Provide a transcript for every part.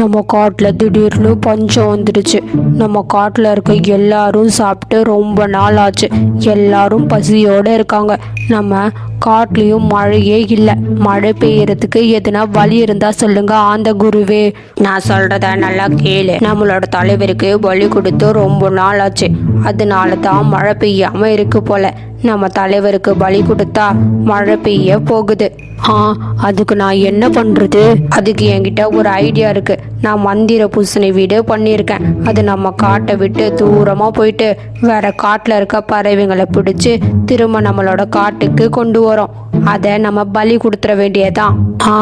நம்ம காட்டில் திடீர்னு பஞ்சம் வந்துடுச்சு. நம்ம காட்டில் இருக்க எல்லாரும் சாப்பிட்டு ரொம்ப நாள் ஆச்சு எல்லாரும் பசியோடு இருக்காங்க. நம்ம காட்லேயும் மழையே இல்லை. மழை பெய்யறதுக்கு எதுனா வழி இருந்தா சொல்லுங்க ஆந்த குருவே. நான் சொல்றத நல்லா கேளு. நம்மளோட தலைவருக்கு வழி கொடுத்து ரொம்ப நாள் ஆச்சு அதனால தான் மழை பெய்யாம இருக்கு போல. நம்ம தலைவருக்கு பலி கொடுத்தா மழை பெய்ய போகுது. ஆ அதுக்கு நான் என்ன பண்ணுறது அதுக்கு என்கிட்ட ஒரு ஐடியா இருக்கு. நான் மந்திர பூசணி வீடு பண்ணியிருக்கேன். அது நம்ம காட்டை விட்டு தூரமாக போயிட்டு வேற காட்டில் இருக்க பறவைங்களை பிடிச்சி திரும்ப நம்மளோட காட்டுக்கு கொண்டு வரோம். அதை நம்ம பலி கொடுத்துற வேண்டியதான் ஆ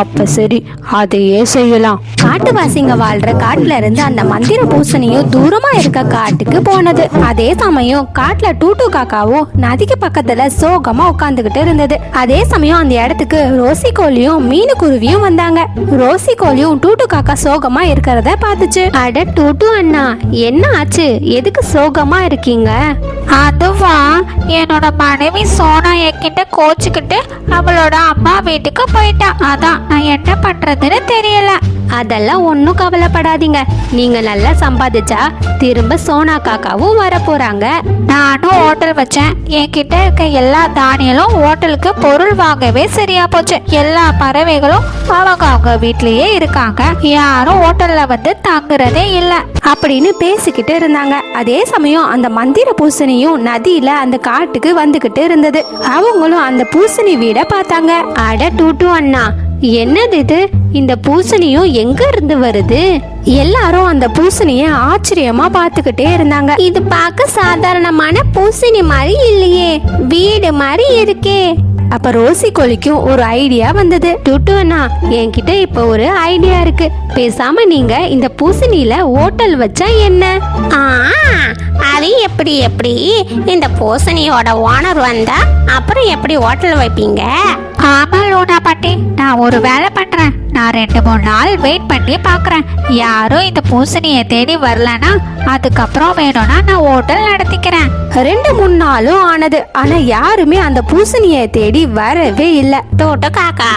அப்ப சரி அதையே செய்யலாம். காட்டுவாசிங்க வாழ்ற காட்டுல இருந்து அந்த மந்திர பூசணியும் தூரமா இருக்க காட்டுக்கு போனது. அதே சமயம் காட்டுல டூட்டு காக்காவும் நதிக்கு பக்கத்துல சோகமா உட்காந்துகிட்டு இருந்தது. அதே சமயம் அந்த இடத்துக்கு ரோசி கோழியும் மீனு குருவியும் வந்தாங்க. ரோசி கோழியும் டூட்டு காக்கா சோகமா இருக்கிறத பார்த்துச்சு. அட டூட்டு அண்ணா என்ன ஆச்சு? எதுக்கு சோகமா இருக்கீங்க? அதுவா என்னோட மனைவி சோனா என்கிட்ட கோச்சுக்கிட்டு அவளோட அம்மா வீட்டுக்கு போயிட்டா. அதான் நான் என்ன பண்றதுன்னு தெரியல. அதெல்லாம் ஒன்றும் கவலைப்படாதீங்க. நீங்க நல்லா சம்பாதிச்சா திரும்ப சோனா காக்காவும் வர போறாங்க நானும் ஹோட்டல் வச்சேன். என்கிட்ட இருக்க எல்லா தானியலும் ஹோட்டலுக்கு பொருள் வாங்கவே சரியா போச்சு. எல்லா பறவைகளும் அவங்க அவங்க வீட்லயே இருக்காங்க. யாரும் ஹோட்டல்ல வந்து தங்குறதே இல்லை. அப்படின்னு பேசிக்கிட்டு இருந்தாங்க. அதே சமயம் அந்த மந்திர பூசணியும் நதியில அந்த காட்டுக்கு வந்துகிட்டு இருந்தது. அவங்களும் அந்த பூசணி வீட பார்த்தாங்க. அட டூட்டு அண்ணா என்னது இது? இந்த பூசணியும் எங்க இருந்து வருது? எல்லாரும் அந்த பூசணிய ஆச்சரியமா பார்த்துக்கிட்டே இருந்தாங்க. இது பார்க்க சாதாரணமான பூசணி மாதிரி இல்லையே. வீடு மாதிரி இருக்கே. அப்ப ரோசி கோழிக்கும் ஒரு ஐடியா வந்தது. டுட்டு அண்ணா என்கிட்ட இப்ப ஒரு ஐடியா இருக்கு. பேசாம நீங்க இந்த பூசணியில ஓட்டல் வச்சா என்ன? ஆ அது எப்படி எப்படி? இந்த பூசணியோட ஓனர் வந்தா அப்புறம் எப்படி ஹோட்டல் வைப்பீங்க? ஆமா லோனா பாட்டி. நான் ஒரு வேலை பண்றேன். நான் ரெண்டு மூணு நாள் வெயிட் பண்ணி பார்க்கறேன் யாரும் இந்த பூசணியை தேடி வரலனா அதுக்கப்புறம் வேணும்னா நான் ஹோட்டல் நடத்திக்கிறேன். ரெண்டு மூணு நாளும் ஆனது. ஆனா யாருமே அந்த பூசணியை தேடி வரவே இல்ல. டோட்டு காக்கா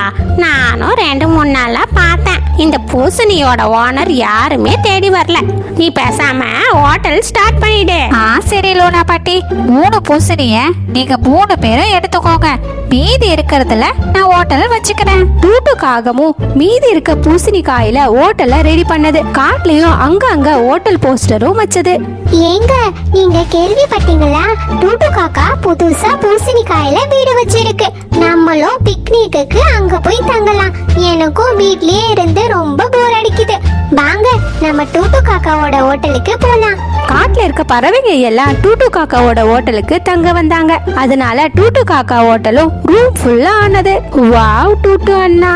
நானும் ரெண்டு மூணு நாளா பார்த்தேன். இந்த பூசணியோட ஓனர் யாருமே தேடி வரல. நீ பேசாம ஹோட்டல் ஸ்டார்ட் பண்ணிடு. ஆ சரி லூனா பாட்டி. மூணு பூசணிய நீங்க மூணு பேரும் எடுத்துக்கோங்க. மீதி இருக்கிறதுல நான் ஹோட்டல் வச்சுக்கிறேன். டூட்டுக்காகவும் மீதி இருக்க பூசணிக்காயில ஓட்டல ரெடி பண்ணது. காட்டுலயும் அங்க அங்க ஹோட்டல் போஸ்டரும் வச்சது. ஏங்க நீங்க கேள்விப்பட்டீங்களா? டூட்டு காக்கா புதுசா பூசணிக்காயில வீடு வச்சிருக்கு. நம்மளும் பிக்னிக்கு அங்க போய் தங்கலாம். எனக்கும் வீட்லயே இருந்து ரொம்ப நம்ம டூட்டு காக்காவோட ஹோட்டலுக்கு போலாம். காட்டுல இருக்க பறவைங்க எல்லாம் டூட்டு காக்காவோட ஹோட்டலுக்கு தங்க வந்தாங்க. அதனால டூட்டு காக்கா ஹோட்டலும் ரூம் ஃபுல்லா ஆனது. வாவ் டூட்டு அண்ணா.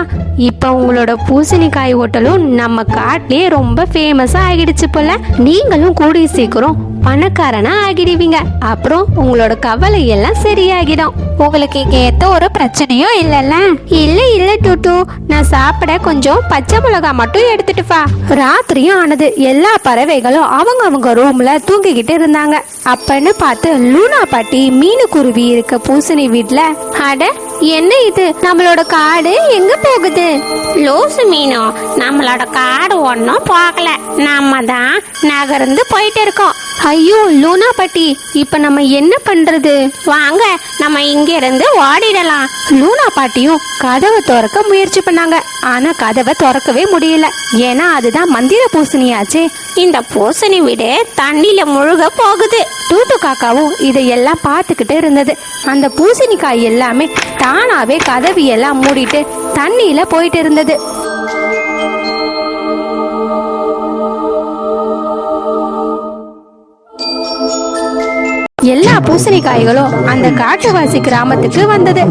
இப்போ உங்களோட பூசணிக்காய் ஹோட்டலும் நம்ம காட்டிலேயே ரொம்ப ஃபேமஸா ஆகிடுச்சு போல. நீங்களும் கூடிய சீக்கிரம் பணக்காரனா ஆகிடுவீங்க. அப்புறம் உங்களோட கவலை எல்லாம் சரியாகிடும். உங்களுக்கு இங்க எந்த ஒரு பிரச்சனையும் இல்லைல்ல. இல்ல இல்ல டூட்டு நான் சாப்பிட கொஞ்சம் பச்சை மிளகா மட்டும் எடுத்துட்டு வா. ராத்திரியும் ஆனது. எல்லா பறவைகளும் அவங்க அவங்க ரூம்ல தூங்கிக்கிட்டு இருந்தாங்க. அப்பன்னு பார்த்து லூனா பாட்டி மீனு குருவி இருக்க பூசணி வீட்ல அட என்ன இது? நம்மளோட காடு எங்க போகுது? லூசு மீனோ நம்மளோட காடு ஒன்றும் போகல. நம்ம தான் நகர்ந்து போயிட்டு இருக்கோம். ஐயோ லூனா பாட்டி இப்ப நம்ம என்ன பண்றது? வாங்க நம்ம இங்க இருந்து ஓடிடலாம். லூனா பாட்டியும் கதவை திறக்க முயற்சி பண்ணாங்க. ஆனா கதவை திறக்கவே முடியல. ஏன்னா அதுதான் மந்திர பூசணியாச்சு. இந்த பூசணி வீடு தண்ணியில முழுக போகுது. டூட்டு காக்காவும் இதையெல்லாம் பார்த்துக்கிட்டு இருந்தது. அந்த பூசணிக்காய் எல்லாமே தானாவே கதவி எல்லாம் மூடிட்டு தண்ணியில போயிட்டு இருந்தது. எல்லா பூசணிக்காய்களும் அந்த காட்டுவாசி கிராமத்துக்கு வந்தது.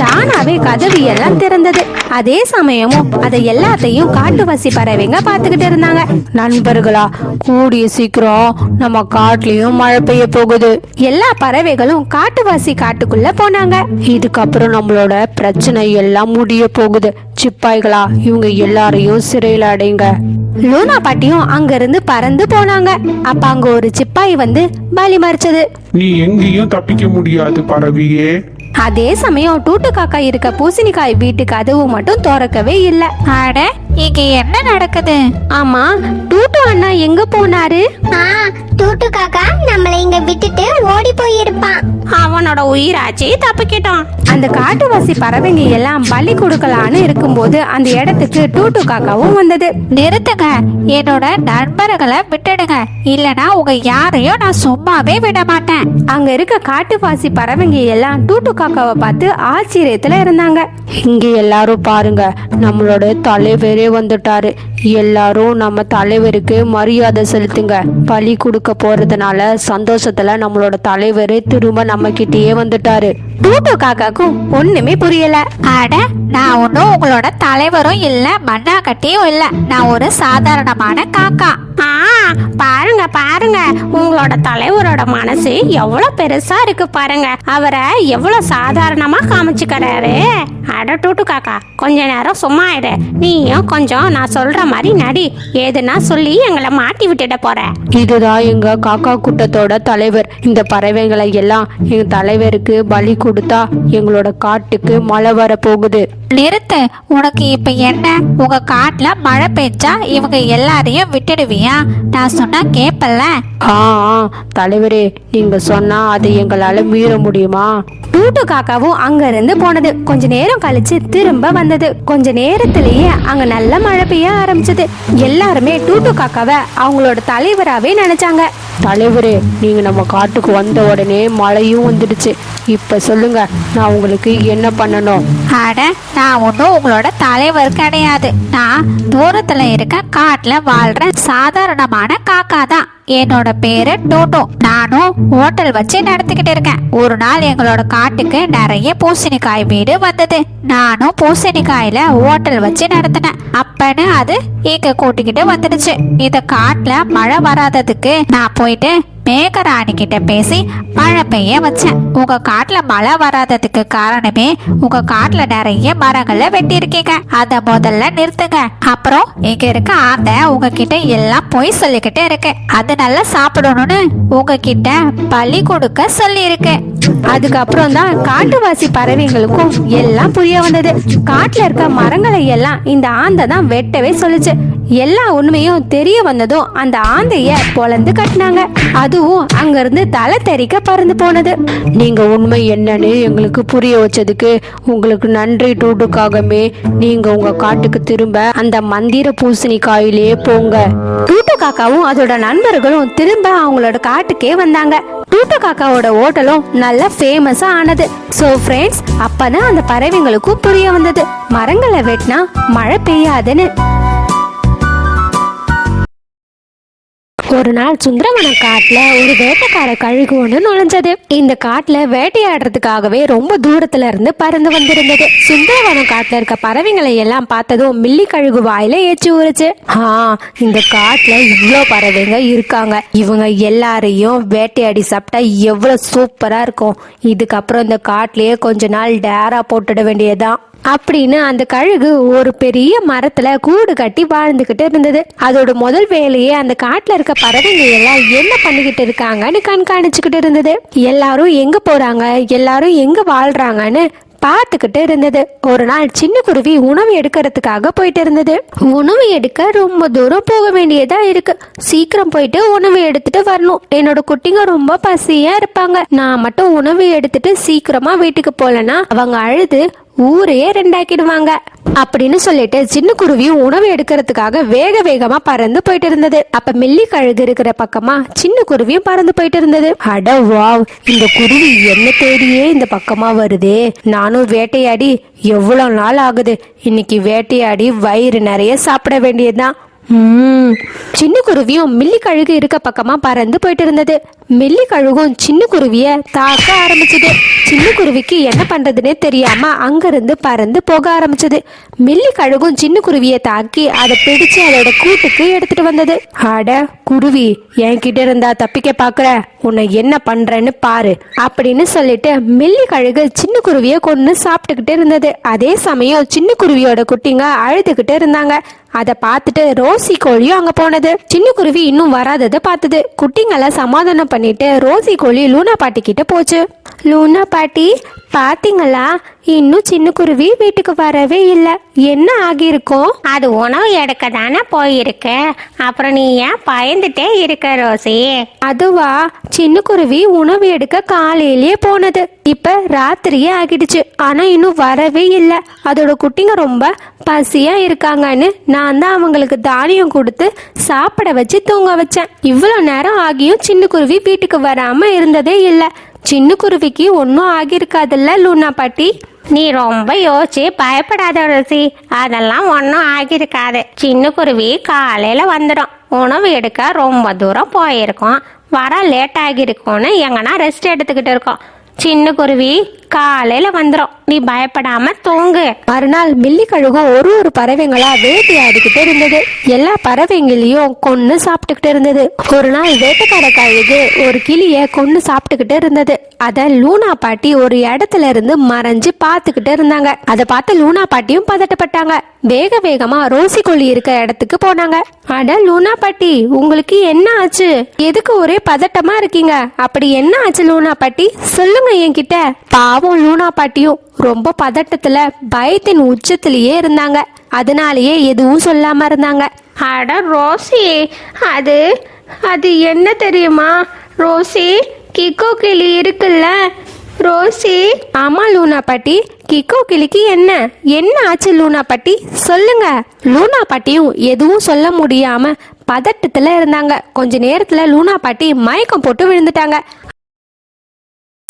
தானாவே கதவு எல்லாம் திறந்தது. அதே சமயமும் அதை எல்லாத்தையும் காட்டுவாசி பறவைங்க பார்த்துக்கிட்டு இருந்தாங்க. நண்பர்களா கூடிய சீக்கிரம் நம்ம காட்டுலயும் மழை பெய்ய போகுது. எல்லா பறவைகளும் காட்டுவாசி காட்டுக்குள்ள போனாங்க. இதுக்கப்புறம் நம்மளோட பிரச்சனை எல்லாம் முடிய போகுது. சிப்பாய்களா? இவங்க எல்லாரையும் சிறையில் அடைங்க. லூனா பாட்டியும் அங்கிருந்து பறந்து போனாங்க. அப்ப அங்க ஒரு சிப்பாய் வந்து பலி மறிச்சது. நீ எங்கேயும் தப்பிக்க முடியாது பறவையே அதே சமயம் டூட்டு காக்கா இருக்க பூசணிக்காய் வீட்டு கதவு மட்டும் திறக்கவே இல்லை. அட இங்க என்ன நடக்குது? ஆமா டூட்டு அண்ணா எங்க போனாரு? ஆ டூட்டு காக்கா நம்மளை இங்க விட்டுட்டு ஓடி போயிருப்பான். அவனோட உயிராச்சு தப்பிக்கிட்டோம் அந்த காட்டுவாசி பறவைங்க எல்லாம் பலி கொடுக்கலான்னு இருக்கும்போது அந்த இடத்துக்கு டூட்டு காக்காவும் வந்தது. நிறுத்துங்க. என்னோட நண்பர்களை விட்டுடுங்க. இல்லனா உங்க யாரையும் நான் சும்மாவே விட மாட்டேன். அங்க இருக்க காட்டுவாசி பறவைங்க எல்லாம் டூட்டு காக்காவை பார்த்து ஆச்சரியத்துல இருந்தாங்க. இங்க எல்லாரும் பாருங்க நம்மளோட தலைவரே வந்துட்டாரு. எல்லாரும் நம்ம தலைவருக்கு மரியாதை செலுத்துங்க. பலி கொடுக்க போறதுனால சந்தோஷத்துல நம்மளோட தலைவர் திரும்ப நம்ம கிட்டயே வந்துட்டாரு. டூட்டு காக்காக்கும் ஒண்ணுமே புரியல. அட நான் ஒன்றும் உங்களோட தலைவரும் இல்ல மண்ணாக்கட்டியும் இல்ல. நான் ஒரு சாதாரணமான காக்கா. ஆ பாருங்க பாருங்க. உங்களோட தலைவரோட மனசு எவ்வளவு பெருசா இருக்கு பாருங்க. அவரை எவ்வளவு சாதாரணமா காமிச்சுக்கிறாரு. அட டூட்டு காக்கா கொஞ்ச நேரம் சும்மா இரு. நீயும் கொஞ்சம் நான் சொல்ற மாதிரி நடி. ஏதுன்னா சொல்லி எங்களை மாட்டி விட்டுட போற. இதுதான் எங்க காக்கா கூட்டத்தோட தலைவர். இந்த பறவைகளை எல்லாம் எங்க தலைவருக்கு பலி கொடுத்தா எங்களோட காட்டுக்கு மழை வர போகுது. நிறுத்து. உனக்கு இப்ப என்ன? உங்க காட்டுல மழை பெஞ்சா இவங்க எல்லாரையும் விட்டுடுவியா? நான் சொன்னா கேப்பல்ல. ஆ ஆ, தலைவரே நீங்க சொன்னா அதை எங்களால மீற முடியுமா? டூட்டு காக்காவும் அங்க இருந்து போனது. கொஞ்ச நேரம் கழிச்சு திரும்ப வந்தது. கொஞ்ச நேரத்திலேயே அங்க நல்ல மழை பெய்ய ஆரம்பிச்சது எல்லாருமே டூட்டு காக்காவை அவங்களோட தலைவராவே நினைச்சாங்க. தலைவரே நீங்க நம்ம காட்டுக்கு வந்த உடனே மழையும் வந்துடுச்சு. இப்ப சொல்லுங்க நான் உங்களுக்கு என்ன பண்ணணும்? அட நான் ஒன்றும் உங்களோட தலைவர் கிடையாது. நான் தூரத்துல இருக்க காட்டுல வாழ்ற சாதாரணமான காக்கா தான் என்னோட பேரு டோட்டோ. நானும் ஹோட்டல் வச்சு நடத்திக்கிட்டு இருக்கேன். ஒரு நாள் எங்களோட காட்டுக்கு நிறைய பூசணிக்காய் வீடு வந்தது. நானும் பூசணிக்காயில ஹோட்டல் வச்சு நடத்தினேன். அப்பன்னு அது இங்க கூட்டிக்கிட்டு வந்துடுச்சு. இந்த காட்டுல மழை வராததுக்கு நான் போயிட்டு மேகராணி கிட்ட பேசி மழை பெய்ய வச்சேன். உங்க காட்டுல மழை வராததுக்கு காரணமே உங்க காட்டுல நிறைய மரங்களை வெட்டியிருக்கீங்க. அத முதல்ல நிறுத்துங்க. அப்புறம் இங்க இருக்க ஆந்த உங்ககிட்ட எல்லாம் பொய் சொல்லிக்கிட்டே இருக்கு. அது நல்லா சாப்பிடணும்னு உங்ககிட்ட பலி கொடுக்க சொல்லி இருக்கு அதுக்கப்புறம் தான் காட்டுவாசி பறவைங்களுக்கும் எல்லாம் புரிய வந்தது. காட்டுல இருக்க மரங்களை எல்லாம் இந்த ஆந்தை தான் வெட்டவே சொல்லுச்சு. எல்லா உண்மையும் தெரிய வந்ததும் அந்த ஆந்தைய பொளந்து கட்டினாங்க. அதுவும் அங்கிருந்து தலை தெறிக்க பறந்து போனது. நீங்க உண்மை என்னன்னு எங்களுக்கு புரிய வச்சதுக்கு உங்களுக்கு நன்றி டூட்டுக்காகவே நீங்க உங்க காட்டுக்கு திரும்ப அந்த மந்திர பூசணிக்காயிலே போங்க. டூட்டு காக்காவும் அதோட நண்பர்களும் திரும்ப அவங்களோட காட்டுக்கே வந்தாங்க. டூட்டு காக்காவோட ஹோட்டலும் நல்ல ஃபேமஸா ஆனது. ஸோ ஃப்ரெண்ட்ஸ் அப்பதான் அந்த பறவைங்களுக்கும் புரிய வந்தது. மரங்களை வெட்டினா மழை பெய்யாதுன்னு. ஒரு நாள் சுந்தரவன காட்டுல ஒரு வேட்டைக்கார கழுகு ஒன்று நுழைஞ்சது. இந்த காட்டுல வேட்டையாடுறதுக்காகவே ரொம்ப தூரத்துல இருந்து பறந்து வந்திருந்தது. சுந்தரவனம் காட்டுல இருக்க பறவைங்களை எல்லாம் பார்த்ததும் மில்லி கழுகு வாயில ஏச்சு ஊறுச்சு. ஆ இந்த காட்டுல இவ்வளோ பறவைங்க இருக்காங்க. இவங்க எல்லாரையும் வேட்டையாடி சாப்பிட்டா எவ்வளோ சூப்பரா இருக்கும். இதுக்கப்புறம் இந்த காட்டுலயே கொஞ்ச நாள் டேரா போட்டுட வேண்டியதுதான். அப்படின்னு அந்த கழுகு ஒரு பெரிய மரத்துல கூடு கட்டி வாழ்ந்துகிட்டு இருந்தது. அதோட முதல் வேலையே அந்த காட்டுல இருக்க பறவைங்க எல்லாம் என்ன பண்ணிக்கிட்டு இருக்காங்கன்னு கண்காணிச்சுக்கிட்டு இருந்தது. எல்லாரும் எங்க போறாங்க? எல்லாரும் எங்க வாழ்றாங்கன்னு பார்த்துக்கிட்டு இருந்தது. ஒரு நாள் சின்ன குருவி உணவு எடுக்கிறதுக்காக போயிட்டு இருந்தது. உணவு எடுக்க ரொம்ப தூரம் போக வேண்டியதா இருக்கு. சீக்கிரம் போயிட்டு உணவு எடுத்துட்டு வரணும். என்னோட குட்டிங்க ரொம்ப பசியா இருப்பாங்க. நான் மட்டும் உணவு எடுத்துட்டு சீக்கிரமா வீட்டுக்கு போலனா அவங்க அழுது ஊரையே ரெண்டாக்கிடுவாங்க. அப்படின்னு சொல்லிட்டு சின்ன குருவி உணவு எடுக்கிறதுக்காக வேக வேகமா பறந்து போயிட்டு இருந்தது அப்ப மில்லி கழுகு இருக்கிற பக்கமா சின்ன குருவியும் பறந்து போயிட்டு இருந்தது அட வாவ் இந்த குருவி என்ன தேடியே இந்த பக்கமா வருதே. நானும் வேட்டையாடி எவ்வளவு நாள் ஆகுது. இன்னைக்கு வேட்டையாடி வயிறு நிறைய சாப்பிட வேண்டியதுதான். சின்ன குருவியும் மில்லிக்கழுகு இருக்க பக்கமா பறந்து போயிட்டு இருந்தது. மில்லி கழுகும் சின்ன குருவிய தாக்க ஆரம்பிச்சது. சின்ன குருவிக்கு என்ன பண்றதுன்னே தெரியாம அங்கிருந்து பறந்து போக ஆரம்பிச்சது. மில்லிக்கழுகும் சின்ன குருவியை தாக்கி அதை பிடிச்சு அதோட கூட்டுக்கு எடுத்துட்டு வந்தது. அட குருவி என்கிட்ட இருந்தா தப்பிக்க பாக்குற. உன்னை என்ன பண்றேன்னு பாரு அப்படின்னு சொல்லிட்டு மில்லிக்கழுகு சின்ன குருவியை கொண்டு சாப்பிட்டுக்கிட்டு இருந்தது. அதே சமயம் சின்ன குருவியோட குட்டிங்க அழுதுகிட்டு இருந்தாங்க. அதை பார்த்துட்டு ரோசி கோழியும் அங்கே போனது. சின்ன குருவி இன்னும் வராததை பார்த்தது. குட்டிங்களை சமாதானம் பண்ணிட்டு ரோசி கோழி லூனா பாட்டி கிட்ட போச்சு. லூனா பாட்டி பாத்தீங்களா? இன்னும் சின்ன குருவி வீட்டுக்கு வரவே இல்லை. என்ன ஆகியிருக்கும்? அது உணவு எடுக்க தானே போயிருக்கு. அப்புறம் நீ ஏன் பயந்துட்டே இருக்க ரோசி? அதுவா? சின்ன குருவி உணவு எடுக்க காலையிலேயே போனது. இப்ப ராத்திரியே ஆகிடுச்சு. ஆனா இன்னும் வரவே இல்லை. அதோட குட்டிங்க ரொம்ப பசியா இருக்காங்கன்னு நான் தான் அவங்களுக்கு தானியம் கொடுத்து சாப்பிட வச்சு தூங்க வச்சேன். இவ்வளோ நேரம் ஆகியும் சின்ன குருவி வீட்டுக்கு வராம இருந்ததே இல்லை. சின்ன குருவிக்கு ஒன்றும் ஆகியிருக்காதுல்ல லூனா பாட்டி? நீ ரொம்ப யோசிச்சு பயப்படாத ரசி. அதெல்லாம் ஒன்றும் ஆகியிருக்காது. சின்ன குருவி காலையில் வந்துடும். உணவு எடுக்க ரொம்ப தூரம் போயிருக்கோம். வர லேட் ஆகியிருக்கோன்னு எங்கன்னா ரெஸ்ட் எடுத்துக்கிட்டு இருக்கோம். சின்ன குருவி காலையில வந்துடும் நீ பயப்படாம தூங்கு. மறுநாள் மில்லி கழுகம் ஒரு ஒரு பறவைங்களா வேட்டையாடிக்கிட்டு இருந்தது. எல்லா பறவைங்களையும் கொன்னு சாப்பிட்டுக்கிட்டு இருந்தது. ஒரு நாள் வேட்டைக்கார கழுகு ஒரு கிளிய கொன்னு சாப்பிட்டுக்கிட்டு இருந்தது. அத லூனா பாட்டி ஒரு இடத்துல இருந்து மறைஞ்சு பார்த்துக்கிட்டு இருந்தாங்க. அதை பார்த்து லூனா பாட்டியும் பதட்டப்பட்டாங்க. வேக வேகமா ரோசி கொல்லி இருக்க இடத்துக்கு போனாங்க. அட லூனா பாட்டி உங்களுக்கு என்ன ஆச்சு? எதுக்கு ஒரே பதட்டமா இருக்கீங்க? அப்படி என்ன ஆச்சு லூனா பாட்டி? சொல்லு சொல்லுங்க என்கிட்ட. பாவம் லூனா பாட்டியும் ரொம்ப பதட்டத்துல பயத்தின் உச்சத்திலேயே இருந்தாங்க. அதனாலேயே எதுவும் சொல்லாம இருந்தாங்க. அட ரோசி அது அது என்ன தெரியுமா? ரோசி கிக்கோ கிளி இருக்குல்ல? ரோசி. ஆமா லூனா பாட்டி. கிக்கோ கிளிக்கு என்ன? என்ன ஆச்சு லூனா பாட்டி? சொல்லுங்க. லூனா பாட்டியும் எதுவும் சொல்ல முடியாம பதட்டத்துல இருந்தாங்க. கொஞ்ச நேரத்துல லூனா பாட்டி மயக்கம் போட்டு விழுந்துட்டாங்க.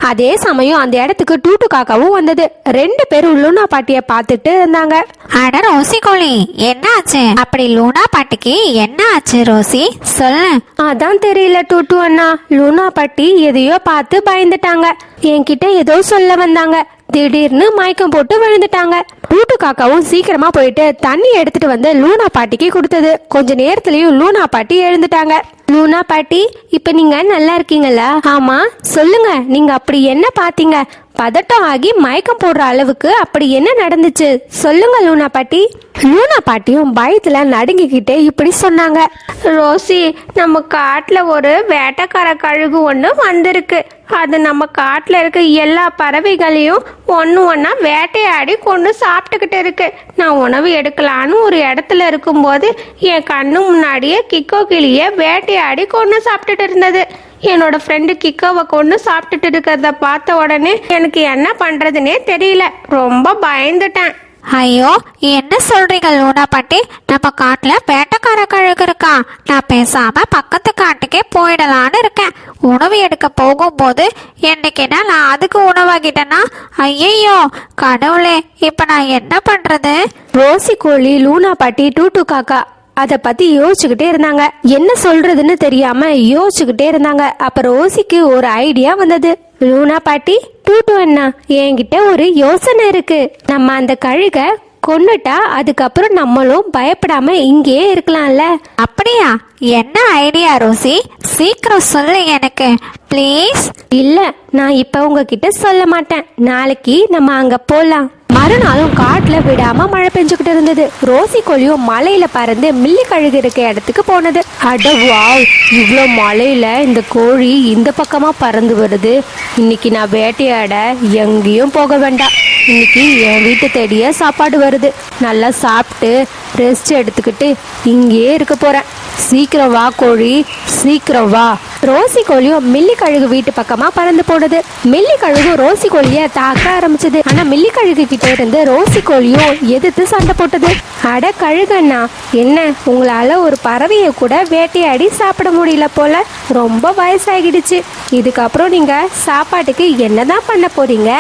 அதே சமயம் அந்த இடத்துக்கு டூட்டு காக்காவும் வந்தது. ரெண்டு பேரும் லூனா பாட்டிய பார்த்துட்டு இருந்தாங்க. அட ரோசி கோழி என்னாச்சு? அப்படி லூனா பாட்டிக்கு என்ன ஆச்சு ரோசி? சொல்லு. அதான் தெரியல டூட்டு அண்ணா. லூனா பாட்டி எதையோ பார்த்து பயந்துட்டாங்க. என்கிட்ட ஏதோ சொல்ல வந்தாங்க. திடீர்னு மயக்கம் போட்டு விழுந்துட்டாங்க. ரூட்டு காக்காவும் சீக்கிரமா போயிட்டு தண்ணி எடுத்துட்டு வந்து லூனா பாட்டிக்கு கொடுத்தது. கொஞ்ச நேரத்துலயும் லூனா பாட்டி எழுந்துட்டாங்க. லூனா பாட்டி இப்ப நீங்க நல்லா இருக்கீங்களா ஆமா சொல்லுங்க. நீங்க அப்படி என்ன பாத்தீங்க? பதட்டம் ஆகி மயக்கம் போடுற அளவுக்கு அப்படி என்ன நடந்துச்சு? சொல்லுங்க லூனா பாட்டி. லூனா பாட்டியும் பயத்துல நடுங்கிக்கிட்டே இப்படி சொன்னாங்க. ரோசி நம்ம காட்டில் ஒரு வேட்டக்கார கழுகு ஒன்று வந்திருக்கு. அது நம்ம காட்டில் இருக்க எல்லா பறவைகளையும் ஒன்று ஒன்றா வேட்டையாடி கொண்டு சாப்பிட்டுக்கிட்டு இருக்கு. நான் உணவு எடுக்கலான்னு ஒரு இடத்துல இருக்கும்போது என் கண்ணு முன்னாடியே கிக்கோ கிளியை வேட்டையாடி கொண்டு சாப்பிட்டுட்டு இருந்தது. என்னோட ஃப்ரெண்டு கிக்கோவை கொண்டு சாப்பிட்டுட்டு இருக்கிறத பார்த்த உடனே எனக்கு என்ன பண்ணுறதுனே தெரியல. ரொம்ப பயந்துட்டேன். ஐயோ என்ன சொல்றீங்க லூனா பாட்டி? நம்ம காட்டுல வேட்டைக்கார கழுகு இருக்கா? நான் பேசாம பக்கத்து காட்டுக்கே போயிடலான்னு இருக்கேன். உணவு எடுக்க போகும்போது என்னைக்குன்னா நான் அதுக்கு உணவாகிட்டேன்னா ஐயையோ கடவுளே இப்ப நான் என்ன பண்றது? ரோசி கோழி லூனா பாட்டி டூட்டு காக்கா. அதை பத்தி யோசிச்சுக்கிட்டே இருந்தாங்க. என்ன சொல்றதுன்னு தெரியாம யோசிச்சுக்கிட்டே இருந்தாங்க. அப்ப ரோசிக்கு ஒரு ஐடியா வந்தது. லூனா பாட்டி டூட்டு அண்ணா என்கிட்ட ஒரு யோசனை இருக்கு. நம்ம அந்த கழுக கொண்டுட்டா அதுக்கப்புறம் நம்மளும் பயப்படாம இங்கேயே இருக்கலாம்ல. அப்படியா? என்ன ஐடியா ரோசி? சீக்கிரம் சொல்லு எனக்கு. ப்ளீஸ் இல்ல நான் இப்ப உங்ககிட்ட சொல்ல மாட்டேன். நாளைக்கு நம்ம அங்க போலாம். மறுநாளும் காட்டுல விடாம மழை பெஞ்சுக்கிட்டு இருந்தது. ரோசி கோழியும் மலையில பறந்து மில்லி கழுகு இருக்க இடத்துக்கு போனது. அட வாவ் இவ்வளோ மலையில இந்த கோழி இந்த பக்கமா பறந்து வருது. இன்னைக்கு நான் வேட்டையாட எங்கேயும் போக வேண்டாம். இன்னைக்கு என் வீட்டு தேடிய சாப்பாடு வருது. நல்லா சாப்பிட்டு ரெஸ்ட் எடுத்துக்கிட்டு இங்கேயே இருக்க போறேன். சீக்கிரம் சீக்கிரம் வா கோழி. சீக்கிரம் வா. ரோசி கோழியும் மில்லி கழுகு வீட்டு பக்கமா பறந்து போனது. மில்லி கழுகும் ரோசி கோழிய தாக்க ஆரம்பிச்சது. ஆனா மில்லி கழுகு கிட்ட இருந்து ரோசி கோழியும் எதிர்த்து சண்டை போட்டது. அட கழுகண்ணா என்ன? உங்களால ஒரு பறவையை கூட வேட்டையாடி சாப்பிட முடியல போல. ரொம்ப வயசாகிடுச்சு. இதுக்கப்புறம் நீங்க சாப்பாட்டுக்கு என்னதான் பண்ண போறீங்க?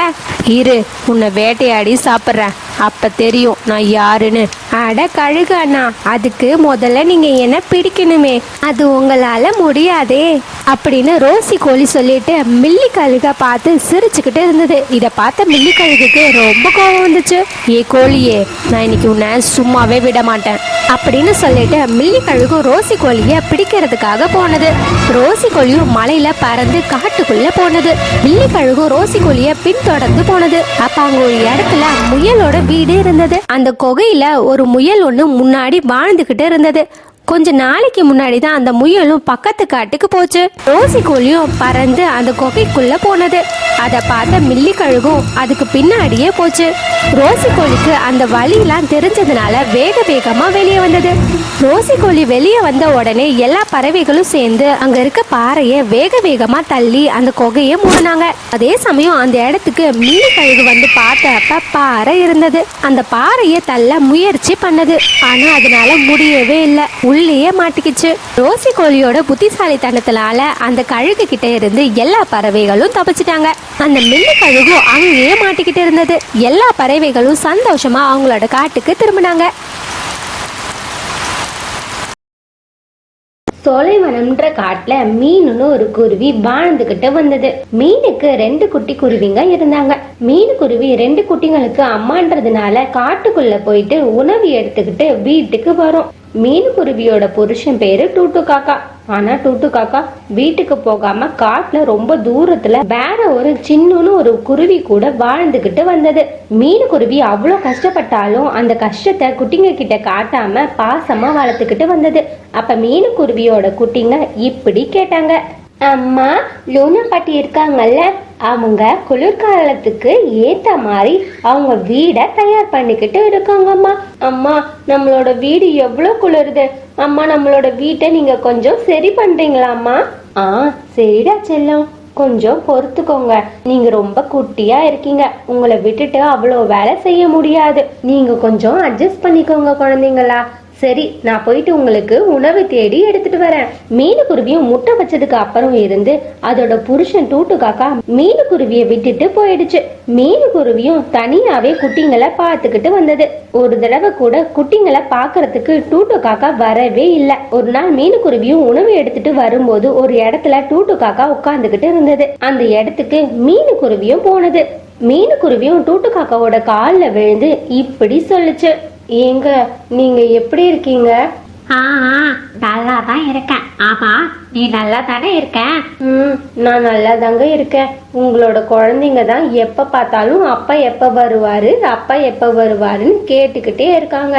இரு உன்னை வேட்டையாடி சாப்பிட்றேன். அப்ப தெரியும் நான் யாருன்னு. அட கழுகு அண்ணா அதுக்கு முதல்ல நீங்க என்ன பிடிக்கணும் அது உங்களால முடியாதே அப்படின்னு ரோசி கோழி சொல்லிட்டு மில்லி கழுக பார்த்து சிரிச்சுக்கிட்டு இருந்தது. இத பார்த்த மில்லி கழுகுக்கு ரொம்ப கோவம் வந்துச்சு. ஏ கோழியே நான் இன்னைக்கு உன்னை சும்மாவே விட மாட்டேன் அப்படின்னு சொல்லிட்டு மில்லி கழுகும் ரோசி கோழிய பிடிக்கிறதுக்காக போனது. ரோசி கோழியும் மலையில பறந்து காட்டுக்குள்ள போனது. மில்லி கழுகும் ரோசி கோழிய பின்தொடர்ந்து போனது. அப்ப அங்க ஒரு இடத்துல முயலோட வீடு இருந்தது. அந்த குகையில ஒரு முயல் ஒண்ணு முன்னாடி வாழ்ந்துகிட்டு இருந்தது. கொஞ்ச நாளைக்கு முன்னாடி தான் அந்த முயலும் பக்கத்து காட்டுக்கு போச்சு. ரோசி கோழியும் பறந்து அந்த குகைக்குள்ள போனது. அதை பார்த்த மில்லி கழுகும் அதுக்கு பின்னாடியே போச்சு. ரோசி கோழிக்கு அந்த வழியெல்லாம் தெரிஞ்சதுனால வேக வேகமா வெளியே வந்தது. ரோசி கோழி வெளியே வந்த உடனே எல்லா பறவைகளும் சேர்ந்து அங்க இருக்க பாறையை வேக வேகமா தள்ளி அந்த குகையை மூடினாங்க. அதே சமயம் அந்த இடத்துக்கு மில்லி கழுகு வந்து பார்த்தப்ப பாறை இருந்தது. அந்த பாறையை தள்ள முயற்சி பண்ணது. ஆனா அதனால முடியவே இல்லை. உள்ளேயே மாட்டிக்கிச்சு. ரோசி கோழியோட புத்திசாலித்தனத்தினால அந்த கழுகு கிட்ட இருந்து எல்லா பறவைகளும் தப்பிச்சிட்டாங்க. அந்த மில்லு கழுகும் அங்கேயே மாட்டிக்கிட்டு இருந்தது. எல்லா பறவைகளும் சந்தோஷமா அவங்களோட காட்டுக்கு திரும்பினாங்க. சோலைவனம்ன்ற காட்டுல மீனுன்னு ஒரு குருவி வாழ்ந்துகிட்டு வந்தது. மீனுக்கு ரெண்டு குட்டி குருவிங்க இருந்தாங்க. மீன் குருவி ரெண்டு குட்டிங்களுக்கு அம்மான்றதுனால காட்டுக்குள்ள போயிட்டு உணவு எடுத்துக்கிட்டு வீட்டுக்கு வரும். மீன்குருவியோட புருஷன் பேரு டூட்டு காக்கா. ஆனா டூட்டு காக்கா வீட்டுக்கு போகாம காட்டுல ரொம்ப தூரத்துல வேற ஒரு சின்னன்னு ஒரு குருவி கூட வாழ்ந்துகிட்டு வந்தது. மீன் குருவி அவ்வளோ கஷ்டப்பட்டாலும் அந்த கஷ்டத்தை குட்டிங்க கிட்ட காட்டாம பாசமா வளர்த்துக்கிட்டு வந்தது. அப்ப மீன் குருவியோட குட்டிங்க இப்படி கேட்டாங்க. அம்மா லூனா பாட்டி இருக்காங்கல்ல அவங்க குளிர்காலத்துக்கு ஏத்த மாதிரி அவங்க வீடை தயார் பண்ணிக்கிட்டு இருக்காங்கம்மா அம்மா. நம்மளோட வீடு எவ்வளோ குளிருது? அம்மா நம்மளோட வீட்டை நீங்க கொஞ்சம் சரி பண்றீங்களாம்மா ஆ சரிடா செல்லம். கொஞ்சம் பொறுத்துக்கோங்க. நீங்க ரொம்ப குட்டியா இருக்கீங்க. உங்களை விட்டுட்டு அவ்வளோ வேலை செய்ய முடியாது. நீங்க கொஞ்சம் அட்ஜஸ்ட் பண்ணிக்கோங்க குழந்தைங்களா. சரி நான் போயிட்டு உங்களுக்கு உணவு தேடி எடுத்துட்டு வரேன். மீனு குருவியும் முட்டை வச்சதுக்கு அப்புறம் இருந்து அதோட புருஷன் டூட்டு காக்கா மீனுக்குருவியை விட்டுட்டு போயிடுச்சு. மீனு குருவியும் தனியாவே குட்டிங்களை பார்த்துக்கிட்டு வந்தது. ஒரு தடவை கூட குட்டிங்களை பார்க்கறதுக்கு டூட்டு காக்கா வரவே இல்லை. ஒரு நாள் மீனுக்குருவியும் உணவு எடுத்துட்டு வரும்போது ஒரு இடத்துல டூட்டு காக்கா உட்கார்ந்துகிட்டு இருந்தது. அந்த இடத்துக்கு மீனுக்குருவியும் போனது. மீனுக்குருவியும் டூட்டு காக்காவோட காலில் விழுந்து இப்படி சொல்லுச்சு. ஏங்க நீங்க எப்படி இருக்கீங்க? ஆ ஆ, நல்லா தான் இருக்கேன். ஆமா நீ நல்லா தானே இருக்க? ம் நான் நல்லா தாங்க இருக்கேன். உங்களோட குழந்தைங்க தான் எப்ப பார்த்தாலும் அப்பா எப்ப வருவாரு அப்பா எப்ப வருவாருன்னு கேட்டுக்கிட்டே இருக்காங்க.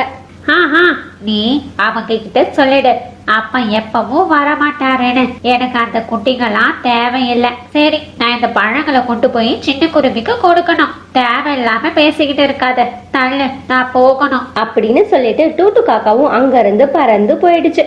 ஆ ஆ, நீ அவங்க கிட்ட சொல்லிடு. அப்பா எப்பவும் வர மாட்டாருன்னு எனக்கு அந்த குட்டிங்கெல்லாம் தேவையில்லை. சரி நான் இந்த பழங்களை கொண்டு போய் சின்ன குருவிக்கு கொடுக்கணும். தேவையில்லாம பேசிக்கிட்டு இருக்காத. தள்ளு நான் போகணும். அப்படின்னு சொல்லிட்டு டூட்டு காக்காவும் அங்க இருந்து பறந்து போயிடுச்சு.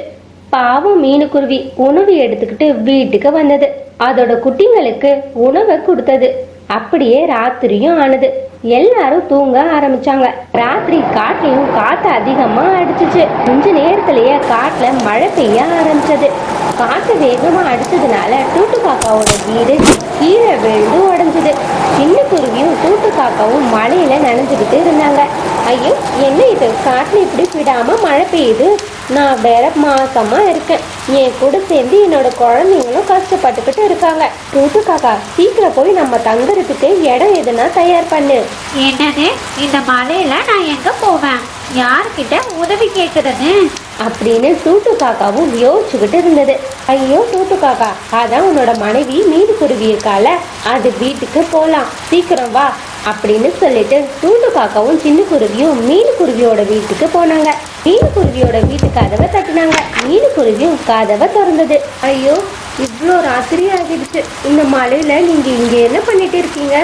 பாவம் மீனுக்குருவி உணவு எடுத்துக்கிட்டு வீட்டுக்கு வந்தது. அதோட குட்டிங்களுக்கு உணவை கொடுத்தது. அப்படியே ராத்திரியும் ஆனது. எல்லாரும் தூங்க ஆரம்பிச்சாங்க. ராத்திரி காட்டையும் காத்து அதிகமா அடிச்சிச்சு. கொஞ்ச நேரத்திலேயே காட்டுல மழை பெய்ய ஆரம்பிச்சது. காத்து வேகமா அடிச்சதுனால டூட்டு காக்காவோட வீடு கீழே விழுந்து உடஞ்சது. சின்ன குருவியும் டூட்டு காக்காவும் மழையில நனைஞ்சுக்கிட்டு இருந்தாங்க. ஐயோ என்ன இது? காட்டுல இப்படி விடாம மழை பெய்யுது? நான் வேற மாசமா இருக்கேன். என் கூட சேர்ந்து என்னோட குழந்தைங்களும் கஷ்டப்பட்டுக்கிட்டு இருக்காங்க. டூட்டு காக்கா சீக்கிரம் போய் நம்ம தங்குறதுக்கு இடம் எதுனா தயார் பண்ணு. என்னது? இந்த மலையில நான் எங்க போவேன்? யார்கிட்ட உதவி கேக்குறது? அப்படின்னு டூட்டு காக்காவும் யோசிச்சுக்கிட்டு இருந்தது. ஐயோ டூட்டு காக்கா அதான் உன்னோட மனைவி மீன் குருவி இருக்கால அது வீட்டுக்கு போலாம். சீக்கிரம் வா அப்படின்னு சொல்லிட்டு தூண்டு காக்காவும் சின்ன குருவியும் மீன் குருவியோட வீட்டுக்கு போனாங்க. மீன் குருவியோட வீட்டு கதவை தட்டினாங்க. மீன் குருவியும் கதவை திறந்தது. ஐயோ இவ்வளோ ராத்திரி ஆகிடுச்சு. இந்த மழையில நீங்க இங்க என்ன பண்ணிட்டு இருக்கீங்க?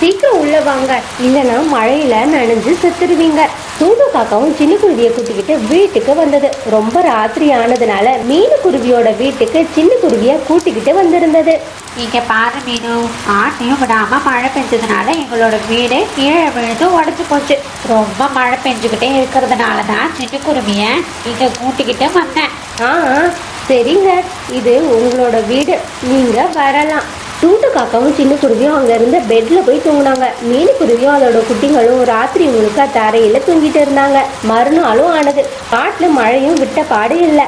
சீக்கிரம் உள்ள வாங்க. இல்லைன்னா மழையில நனைஞ்சு செத்துருவீங்க. தூது காக்காவும் சின்ன குருவியை கூட்டிக்கிட்டு வீட்டுக்கு வந்தது. ரொம்ப ராத்திரி ஆனதுனால மீன் குருவியோட வீட்டுக்கு சின்ன குருவியை கூட்டிக்கிட்டு வந்திருந்தது. இங்க பாரு மீனு ஆட்டையும் விடாம மழை பெஞ்சதுனால எங்களோட வீடு கீழே விழுந்து உடஞ்சு போச்சு. ரொம்ப மழை பெஞ்சுக்கிட்டே இருக்கிறதுனால தான் சின்ன குருவிய இங்க கூட்டிக்கிட்டு வந்தேன். ஆ சரிங்க. இது உங்களோட வீடு. நீங்க வரலாம். டூட்டு காக்காவும் சின்ன குருவியும் அங்கேருந்து பெட்டில் போய் தூங்கினாங்க. மீன் குருவியும் அதோட குட்டிங்களும் ராத்திரி முழுக்க தரையில் தூங்கிட்டு இருந்தாங்க. மறுநாளும் ஆனது. காட்டில் மழையும் விட்ட பாடு இல்லை.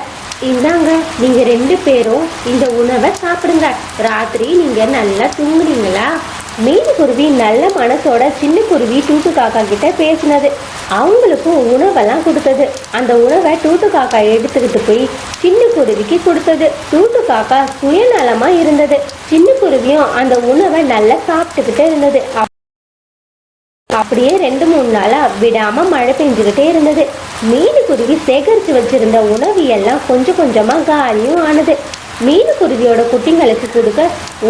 இந்தாங்க நீங்கள் ரெண்டு பேரும் இந்த உணவை சாப்பிடுங்க. ராத்திரி நீங்கள் நல்லா தூங்குனீங்களா? மீன் குருவி நல்ல மனசோட சின்ன குருவி டூட்டு காக்கா கிட்ட பேசினது. அவங்களுக்கும் உணவெல்லாம் கொடுத்தது. அந்த உணவை டூட்டு காக்கா எடுத்துக்கிட்டு போய் சின்ன குருவிக்கு கொடுத்தது. டூட்டு காக்கா சுயநலமா இருந்தது. சின்ன குருவியும் அந்த உணவை நல்லா சாப்பிட்டுக்கிட்டே இருந்தது. அப்படியே ரெண்டு மூணு நாளா விடாம மழை பெஞ்சுக்கிட்டே இருந்தது. மீனுக்குருவி சேகரித்து வச்சிருந்த உணவு எல்லாம் கொஞ்சம் கொஞ்சமா காலியும் ஆனது. மீனுக்குருவியோட குட்டிங்களுக்கு கொடுக்க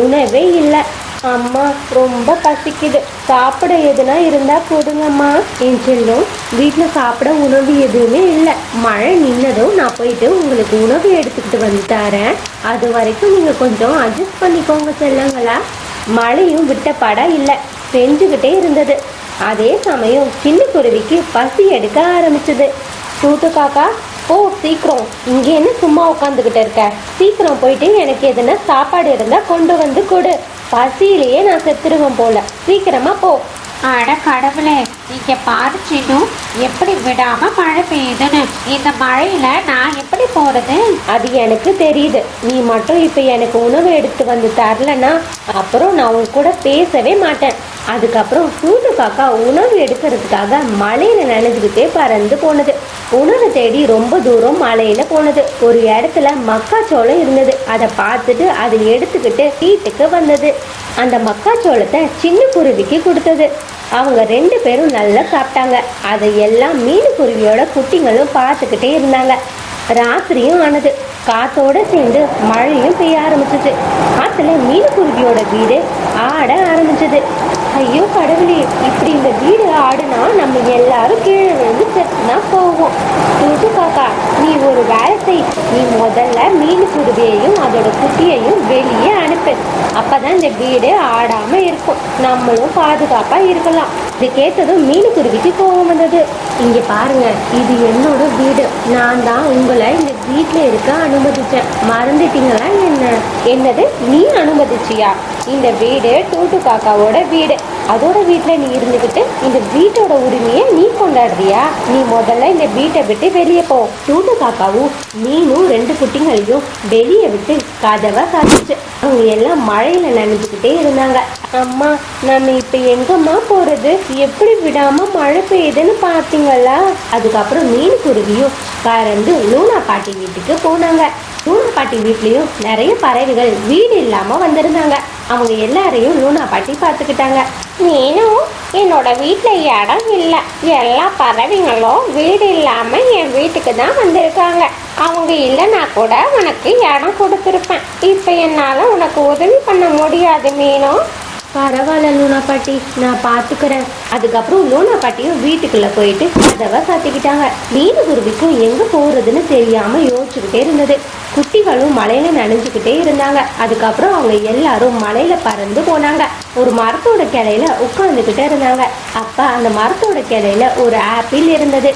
உணவே இல்லை. அம்மா ரொம்ப பசிக்குது. சாப்பிட எதுனா இருந்தா கொடுங்கம்மா என் செல்லும். வீட்டில் சாப்பிட உணவு எதுவுமே இல்லை. மழை நின்னதும் நான் போயிட்டு உங்களுக்கு உணவு எடுத்துக்கிட்டு வந்து தரேன். அது வரைக்கும் நீங்கள் கொஞ்சம் அட்ஜஸ்ட் பண்ணிக்கோங்க செல்லங்களா. மழையும் விட்ட படம் இல்லை. செஞ்சுக்கிட்டே இருந்தது. அதே சமயம் சின்ன குருவிக்கு பசி எடுக்க ஆரம்பிச்சது. டூட்டு காக்கா ஓ சீக்கிரம். இங்கே என்ன சும்மா உட்காந்துக்கிட்டு இருக்க. சீக்கிரம் போயிட்டு எனக்கு எதுனா சாப்பாடு இருந்தால் கொண்டு வந்து கொடு. பசியிலேயே நான் செத்துருவேன் போல. சீக்கிரமா போ. அட கடவுளே இங்க பாரு சின்னு எப்படி விடாம மழை பெய்யுதுன்னு. இந்த மழையில நான் எப்படி போறது? அது எனக்கு தெரியுது. நீ மட்டும் இப்போ எனக்கு உணவு எடுத்து வந்து தரலன்னா அப்புறம் நான் உன் கூட பேசவே மாட்டேன். அதுக்கப்புறம் கூட்டு காக்கா உணவு எடுக்கிறதுக்காக மலையில நனைஞ்சுக்கிட்டே பறந்து போனது. உணவு தேடி ரொம்ப தூரம் மலையில போனது. ஒரு இடத்துல மக்காச்சோளம் இருந்தது. அதை பார்த்துட்டு அதை எடுத்துக்கிட்டு வீட்டுக்கு வந்தது. அந்த மக்காச்சோளத்தை சின்ன குருவிக்கு கொடுத்தது. அவங்க ரெண்டு பேரும் நல்லா சாப்பிட்டாங்க. அதை எல்லாம் மீன் குருவியோட குட்டிங்களும் பார்த்துக்கிட்டே இருந்தாங்க. ராத்திரியும் ஆனது. காத்தோட சேர்ந்து மழையும் பெய்ய ஆரம்பிச்சது. காத்துல மீனுக்குருவியோட வீடு ஆட ஆரம்பிச்சது. ஐயோ கடவுளே இப்படி இந்த வீடு ஆடுனா நம்ம எல்லாரும் கீழே விழுந்து செத்துனா போவோம். தூட்டு காக்கா நீ ஒரு வேலை செய் நீ முதல்ல மீன் குருவியையும் அதோட குட்டியையும் வெளியே அனுப்பு. அப்பதான் இந்த வீடு ஆடாம இருக்கும். நம்மளும் பாதுகாப்பா இருக்கலாம். இது கேட்டதும் மீனுக்குருவிக்கு கோபம் வந்தது. இங்க பாருங்க இது என்னோட வீடு. நான் தான் உங்களை இந்த வீட்டில் இருக்க அனுமதிச்சேன். மறந்துட்டீங்களா என்னது? நீ அனுமதிச்சியா? இந்த வீடு டூட்டு காக்காவோட வீடு. அதோட வீட்டில் நீ இருந்துக்கிட்டு இந்த வீட்டோட உரிமையை நீ கொண்டாடுறியா? நீ முதல்ல இந்த வீட்டை விட்டு வெளியே போ. டூட்டு காக்காவும் மீனும் ரெண்டு குட்டிங்களையும் வெளியே விட்டு கதவை சாதிச்சு அவங்க எல்லாம் மழையில் நனைஞ்சுக்கிட்டே இருந்தாங்க. அம்மா நம்ம இப்போ எங்கம்மா போகிறது எப்படி விடாமல் மழை பெய்யுதுன்னு பார்த்தீங்களா? அதுக்கப்புறம் மீன் குருவியும் பறந்து லூனா பாட்டி வீட்டுக்கு போனாங்க. லூனா பாட்டி வீட்லேயும் நிறைய பறவைகள் வீடு இல்லாமல் வந்திருந்தாங்க. அவங்க எல்லாரையும் லூனா பாட்டி பார்த்துக்கிட்டாங்க. நீனும் என்னோட வீட்டில் இடம் இல்லை. எல்லா பறவைங்களும் வீடு இல்லாமல் என் வீட்டுக்கு தான் வந்திருக்காங்க. அவங்க இல்லைனா கூட உனக்கு இடம் கொடுத்துருப்பேன். இப்போ என்னால் உனக்கு உதவி பண்ண முடியாது மீனும் பரவாயில்ல லூனா பாட்டி. நான் பார்த்துக்கிறேன் அதுக்கப்புறம் லூனா பாட்டியும் வீட்டுக்குள்ளே போயிட்டு கதவை சாத்திக்கிட்டாங்க. மீன் குருவிக்கும் போகிறதுன்னு தெரியாமல் யோசிச்சுக்கிட்டே இருந்தது. குட்டிகளும் மலையில் நனைஞ்சுக்கிட்டே இருந்தாங்க. அதுக்கப்புறம் அவங்க எல்லாரும் மலையில் பறந்து போனாங்க. ஒரு மரத்தோட கிளையில உட்காந்துக்கிட்டே இருந்தாங்க. அப்போ அந்த மரத்தோட கிளையில ஒரு ஆப்பிள் இருந்தது.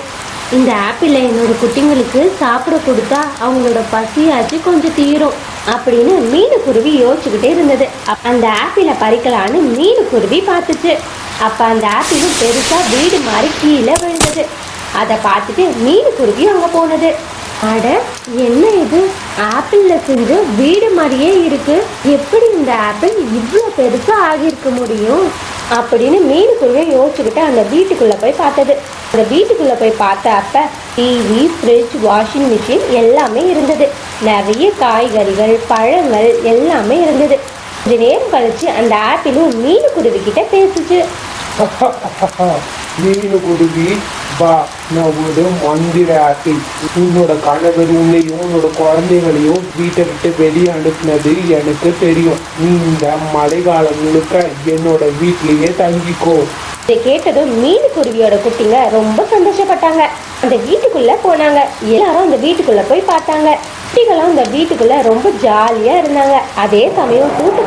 இந்த ஆப்பிளை என்னோட குட்டிங்களுக்கு சாப்பிட கொடுத்தா அவங்களோட பசியாச்சு கொஞ்சம் தீரும் அப்படின்னு மீனுக்குருவி யோசிச்சுக்கிட்டே இருந்தது. அந்த ஆப்பிளை பறிக்கலான்னு மீனுக்குருவி பார்த்துச்சு. அப்போ அந்த ஆப்பிளும் பெருசாக வீடு மாதிரி கீழே விழுந்தது. அதை பார்த்துட்டு மீனுக்குருவி அங்கே போனது. அட என்ன இது? ஆப்பிளில் செஞ்ச வீடு மாதிரியே இருக்குது எப்படி இந்த ஆப்பிள் இவ்வளோ பெருசாக ஆகியிருக்க முடியும்? அப்படின்னு மீனுக்குருவியை யோசிச்சுக்கிட்டு அந்த வீட்டுக்குள்ளே போய் பார்த்தது. அந்த வீட்டுக்குள்ளே போய் பார்த்த அப்போ டிவி ஃப்ரிட்ஜ் வாஷிங் மிஷின் எல்லாமே இருந்தது. நிறைய காய்கறிகள் பழங்கள் எல்லாமே இருந்தது. கொஞ்ச நேரம் கழிச்சு அந்த ஆப்பிளும் மீனுக்குருவி கிட்ட பேசுச்சு. மீனு அப்பா நான் ஒரு மந்திர ஆப்பிள் உன்னோட கணவரையும் உன்னோட குழந்தைகளையும் வீட்டை விட்டு வெளியே அனுப்புனது எனக்கு தெரியும். நீ இந்த காலம் முழுக்க என்னோட வீட்லயே தங்கிக்கோ. இதை கேட்டதும் மீனுக்குருவியோட குட்டிங்க ரொம்ப சந்தோஷப்பட்டாங்க. அந்த வீட்டுக்குள்ள போனாங்க. எல்லாரும் அந்த வீட்டுக்குள்ள போய் பார்த்தாங்க. குட்டிகளும் அந்த வீட்டுக்குள்ள ரொம்ப ஜாலியா இருந்தாங்க. அதே சமயம் கூட்டு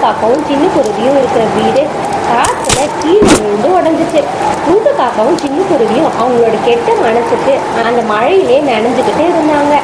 சின்ன குருவியும் இருக்கிற வீடு காத்துல கீழே விழுந்து உடஞ்சிச்சு. கூட்டு சின்ன குருவியும் அவங்களோட கெட்ட மனசுக்கு அந்த மழையிலே நனைஞ்சுக்கிட்டே இருந்தாங்க.